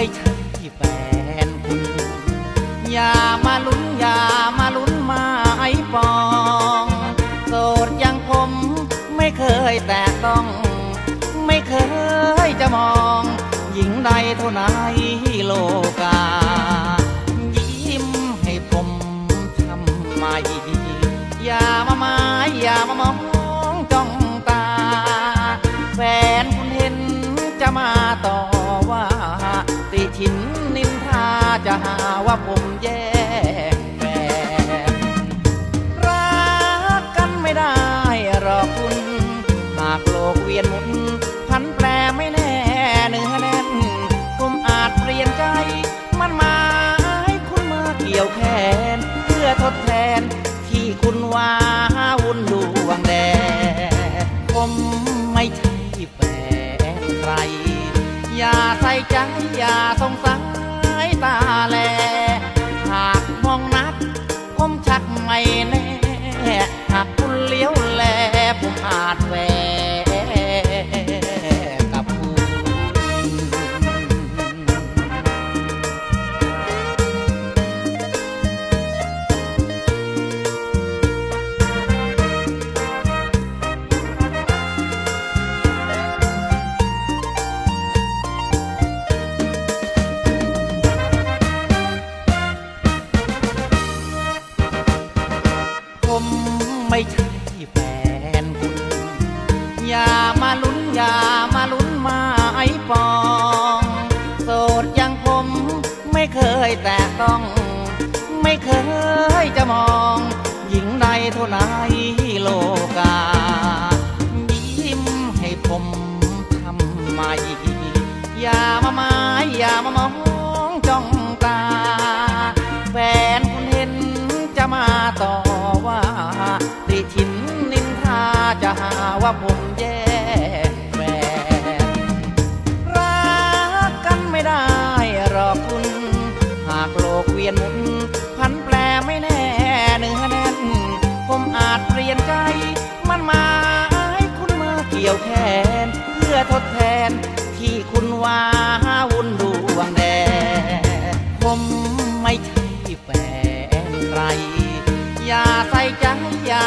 ไม่ใช่แฟนคุณ อย่ามาลุ้นอย่ามาลุ้นมายปองโสดอย่างผมไม่เคยแตกต้อง ไม่เคยจะมอง หญิงใดเท่าไหนโลกา ยิ้มให้ผมทำไม อย่ามาหมายอย่ามามองจ้องตา แฟนคุณเห็นจะมาต่อ ขินนินทาจะหาว่าผมแย่งแฟนรักกันไม่ได้หรอกคุณ หากโลกเวียนหมุนพันแปร ใจอย่าสงสัย ไม่ใช่แฟนคุณ อย่ามาลุ้นอย่ามาลุ้นมาไอปอง โสดอยังผมไม่เคยแต่ต้อง ไม่เคยจะมอง หญิงใดเท่าไหนโลกา ชินนินทาจะหาว่าผมแย่แฟนรักกันไม่ได้หรอกคุณ หากโลกเวียนหมุนพันแปรไม่แน่เนื้อแน่น ผมอาจเปลี่ยนใจ มันมายคุณมาเกี่ยวแขน เพื่อทดแทนที่คุณว่าวุ่นดวงแดงผมไม่ใช่แฟนใครอย่าใส่ใจอย่า